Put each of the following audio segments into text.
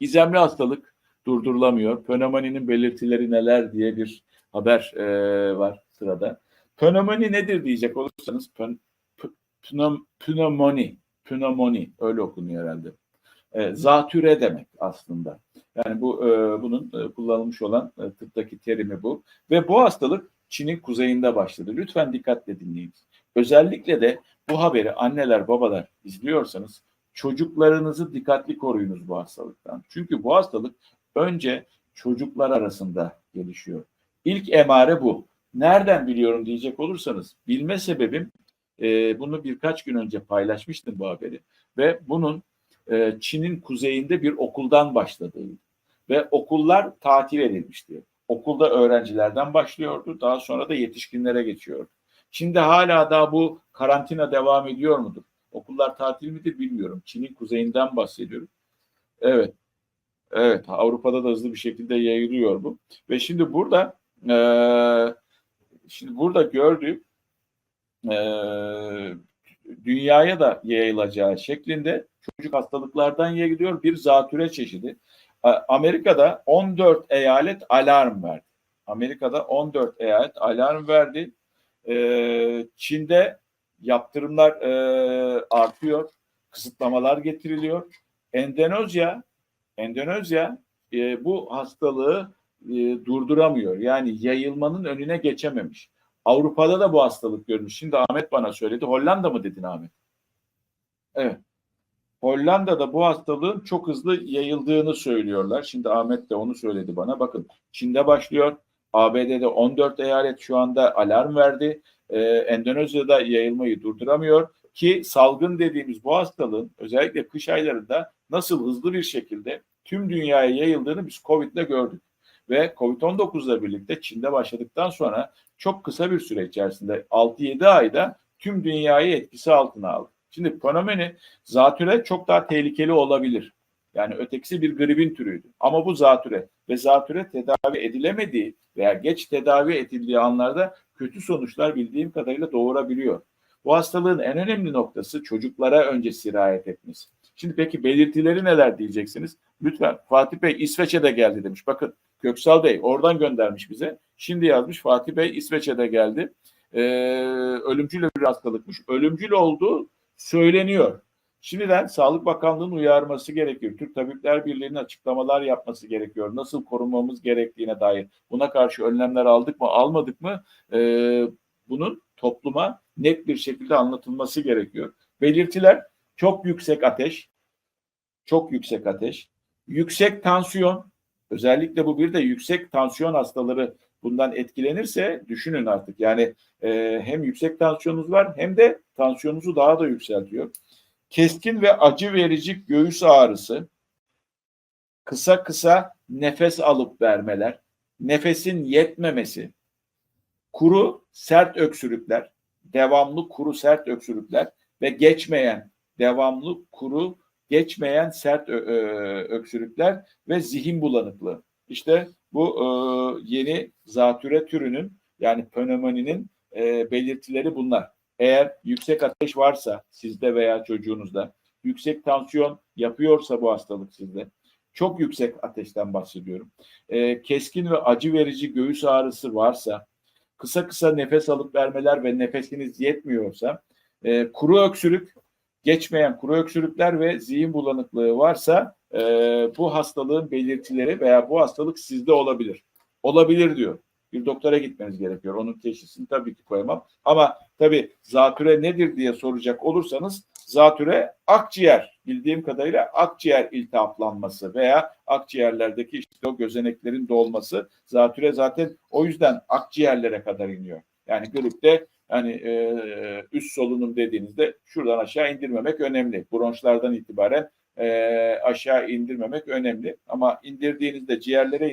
Gizemli hastalık durdurulamıyor. Pnömoninin belirtileri neler diye bir haber e, var sırada. Pnömoni nedir diyecek olursanız pön, pnöm, öyle okunuyor herhalde. E, zatüre demek aslında. Yani bu e, bunun e, kullanılmış olan e, tıptaki terimi bu. Ve bu hastalık Çin'in kuzeyinde başladı. Lütfen dikkatle dinleyiniz. Özellikle de bu haberi anneler babalar izliyorsanız çocuklarınızı dikkatli koruyunuz bu hastalıktan. Çünkü bu hastalık önce çocuklar arasında gelişiyor. İlk emare bu. Nereden biliyorum diyecek olursanız bilme sebebim e, bunu birkaç gün önce paylaşmıştım bu haberi ve bunun e, Çin'in kuzeyinde bir okuldan başladığıydı ve okullar tatil edilmişti. Okulda öğrencilerden başlıyordu daha sonra da yetişkinlere geçiyordu. Şimdi hala daha bu karantina devam ediyor mudur? Okullar tatil midir bilmiyorum. Çin'in kuzeyinden bahsediyorum. Evet. Evet Avrupa'da da hızlı bir şekilde yayılıyor bu. Ve şimdi burada e, şimdi burada gördüğüm e, dünyaya da yayılacağı şeklinde çocuk hastalıklardan yayılıyor bir zatüre çeşidi. Amerika'da 14 eyalet alarm verdi. Amerika'da 14 eyalet alarm verdi. Ee, Çin'de yaptırımlar e, artıyor, kısıtlamalar getiriliyor. Endonezya, Endonezya e, bu hastalığı e, durduramıyor. Yani yayılmanın önüne geçememiş. Avrupa'da da bu hastalık görmüş. Şimdi Ahmet bana söyledi. Hollanda mı dedin Ahmet? Evet. Hollanda'da bu hastalığın çok hızlı yayıldığını söylüyorlar. Şimdi Ahmet de onu söyledi bana. Bakın Çin'de başlıyor. ABD'de 14 eyalet şu anda alarm verdi. Ee, Endonezya'da yayılmayı durduramıyor ki salgın dediğimiz bu hastalığın özellikle kış aylarında nasıl hızlı bir şekilde tüm dünyaya yayıldığını biz Covid'de gördük. Ve Covid-19 ile birlikte Çin'de başladıktan sonra çok kısa bir süre içerisinde 6-7 ayda tüm dünyayı etkisi altına aldı. Şimdi pnömoni zatüre çok daha tehlikeli olabilir. Yani ötekisi bir gribin türüydü. Ama bu zatüre ve zatüre tedavi edilemediği veya geç tedavi edildiği anlarda kötü sonuçlar bildiğim kadarıyla doğurabiliyor. Bu hastalığın en önemli noktası çocuklara önce sirayet etmesi. Şimdi peki belirtileri neler diyeceksiniz? Lütfen Fatih Bey İsveç'e geldi demiş. Bakın Köksal Bey oradan göndermiş bize. Şimdi yazmış Fatih Bey İsveç'e geldi. Ee, ölümcül bir hastalıkmış. Ölümcül olduğu söyleniyor. Şimdiden Sağlık Bakanlığı'nın uyarması gerekiyor. Türk Tabipler Birliği'nin açıklamalar yapması gerekiyor. Nasıl korunmamız gerektiğine dair. Buna karşı önlemler aldık mı almadık mı ee, bunun topluma net bir şekilde anlatılması gerekiyor. Belirtiler çok yüksek ateş, çok yüksek ateş, yüksek tansiyon, özellikle bu bir de yüksek tansiyon hastaları bundan etkilenirse düşünün artık. Yani e, hem yüksek tansiyonunuz var hem de tansiyonunuzu daha da yükseltiyor. Keskin ve acı verici göğüs ağrısı, kısa kısa nefes alıp vermeler, nefesin yetmemesi, kuru sert öksürükler, devamlı kuru sert öksürükler ve geçmeyen devamlı kuru geçmeyen sert öksürükler ve zihin bulanıklığı. İşte bu yeni zatüre türünün yani pnömoninin e, belirtileri bunlar. Eğer yüksek ateş varsa sizde veya çocuğunuzda, yüksek tansiyon yapıyorsa bu hastalık sizde, çok yüksek ateşten bahsediyorum. E, keskin ve acı verici göğüs ağrısı varsa, kısa kısa nefes alıp vermeler ve nefesiniz yetmiyorsa, e, kuru öksürük, geçmeyen kuru öksürükler ve zihin bulanıklığı varsa e, bu hastalığın belirtileri veya bu hastalık sizde olabilir. Olabilir diyor. Bir doktora gitmeniz gerekiyor. Onun teşhisini tabii ki koyamam. Ama tabii zatüre nedir diye soracak olursanız zatüre akciğer bildiğim kadarıyla akciğer iltihaplanması veya akciğerlerdeki işte o gözeneklerin dolması zatüre zaten o yüzden akciğerlere kadar iniyor. Yani gripte yani e, üst solunum dediğinizde şuradan aşağı indirmemek önemli. Bronşlardan itibaren e, aşağı indirmemek önemli. Ama indirdiğinizde ciğerlere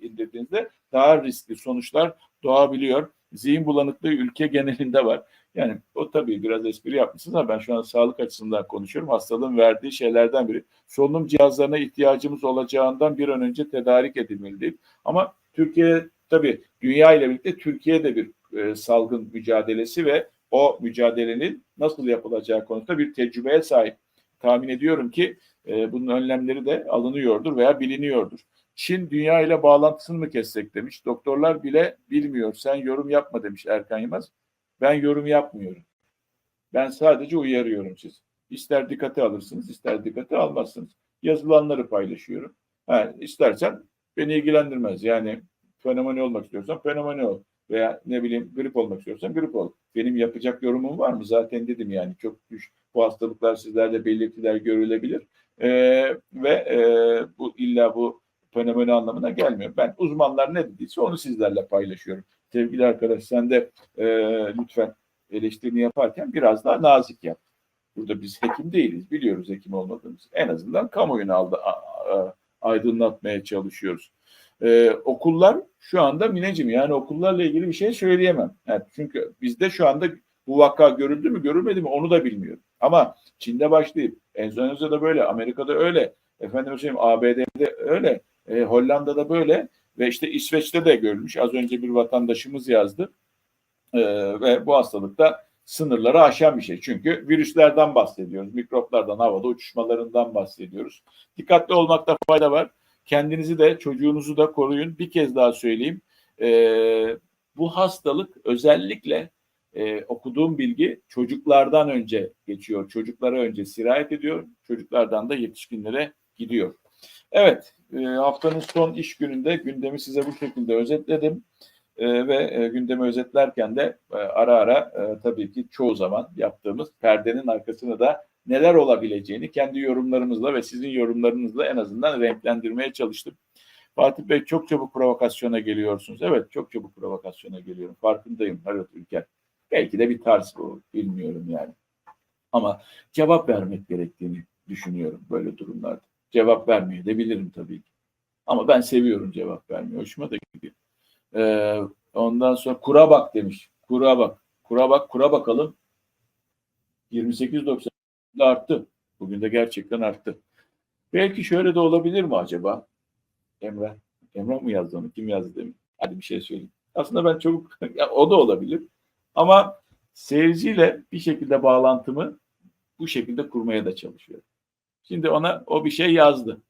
indirdiğinizde daha riskli sonuçlar doğabiliyor. Zihin bulanıklığı ülke genelinde var. Yani o tabii biraz espri yapmışsınız ama ben şu an sağlık açısından konuşuyorum. Hastalığın verdiği şeylerden biri. Solunum cihazlarına ihtiyacımız olacağından bir an önce tedarik edilmeli Ama Türkiye tabii dünya ile birlikte Türkiye'de bir e, salgın mücadelesi ve o mücadelenin nasıl yapılacağı konusunda bir tecrübeye sahip tahmin ediyorum ki e, bunun önlemleri de alınıyordur veya biliniyordur. Çin dünya ile bağlantısını mı kessek demiş. Doktorlar bile bilmiyor. Sen yorum yapma demiş Erkan Yılmaz. Ben yorum yapmıyorum. Ben sadece uyarıyorum sizi. İster dikkate alırsınız, ister dikkate almazsınız. Yazılanları paylaşıyorum. Ha, istersen beni ilgilendirmez. Yani fenomeni olmak istiyorsan fenomeni ol. Veya ne bileyim grip olmak istiyorsan grip ol. Benim yapacak yorumum var mı? Zaten dedim yani çok düş. Bu hastalıklar sizlerde belirtiler görülebilir. Ee, ve e, bu illa bu fenomeni anlamına gelmiyor. Ben uzmanlar ne dediyse onu sizlerle paylaşıyorum. Sevgili arkadaş sen de e, lütfen eleştirini yaparken biraz daha nazik yap. Burada biz hekim değiliz. Biliyoruz hekim olmadığımız. En azından kamuoyunu aldı, a- a- aydınlatmaya çalışıyoruz. Ee, okullar şu anda Mineciğim yani okullarla ilgili bir şey söyleyemem. Yani çünkü bizde şu anda bu vaka görüldü mü görülmedi mi onu da bilmiyorum. Ama Çin'de başlayıp Endonezya'da böyle, Amerika'da öyle, efendim söyleyeyim ABD'de öyle, e, Hollanda'da böyle ve işte İsveç'te de görülmüş. Az önce bir vatandaşımız yazdı. Ee, ve bu hastalıkta sınırları aşan bir şey. Çünkü virüslerden bahsediyoruz. Mikroplardan, havada uçuşmalarından bahsediyoruz. Dikkatli olmakta fayda var. Kendinizi de çocuğunuzu da koruyun. Bir kez daha söyleyeyim. Ee, bu hastalık özellikle e, okuduğum bilgi çocuklardan önce geçiyor. Çocuklara önce sirayet ediyor. Çocuklardan da yetişkinlere gidiyor. Evet, e, haftanın son iş gününde gündemi size bu şekilde özetledim. E, ve e, gündemi özetlerken de e, ara ara e, tabii ki çoğu zaman yaptığımız perdenin arkasını da neler olabileceğini kendi yorumlarımızla ve sizin yorumlarınızla en azından renklendirmeye çalıştım. Fatih Bey çok çabuk provokasyona geliyorsunuz. Evet çok çabuk provokasyona geliyorum. Farkındayım Halit Ülker. Belki de bir tarz bu. Bilmiyorum yani. Ama cevap vermek gerektiğini düşünüyorum böyle durumlarda. Cevap vermeye de bilirim tabii ki. Ama ben seviyorum cevap vermeyi. Hoşuma da gidiyor. Ee, ondan sonra kura bak demiş. Kura bak. Kura bak, kura bakalım. 28.90 arttı. Bugün de gerçekten arttı. Belki şöyle de olabilir mi acaba? Emre. Emre mi yazdı onu? Kim yazdı demin? Hadi bir şey söyleyeyim. Aslında ben çabuk, ya, o da olabilir. Ama seyirciyle bir şekilde bağlantımı bu şekilde kurmaya da çalışıyorum. Şimdi ona o bir şey yazdı.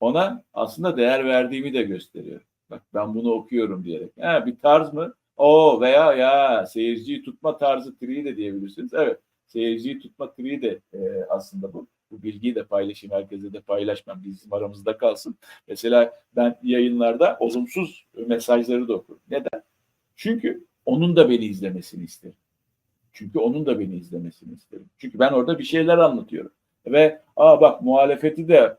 Ona aslında değer verdiğimi de gösteriyor. Bak ben bunu okuyorum diyerek. Ha, bir tarz mı? O veya ya seyirciyi tutma tarzı triği de diyebilirsiniz. Evet seyirciyi tutma triği de e, aslında bu. Bu bilgiyi de paylaşayım. Herkese de paylaşmam. Bizim aramızda kalsın. Mesela ben yayınlarda olumsuz mesajları da okurum. Neden? Çünkü onun da beni izlemesini isterim. Çünkü onun da beni izlemesini isterim. Çünkü ben orada bir şeyler anlatıyorum. Ve aa bak muhalefeti de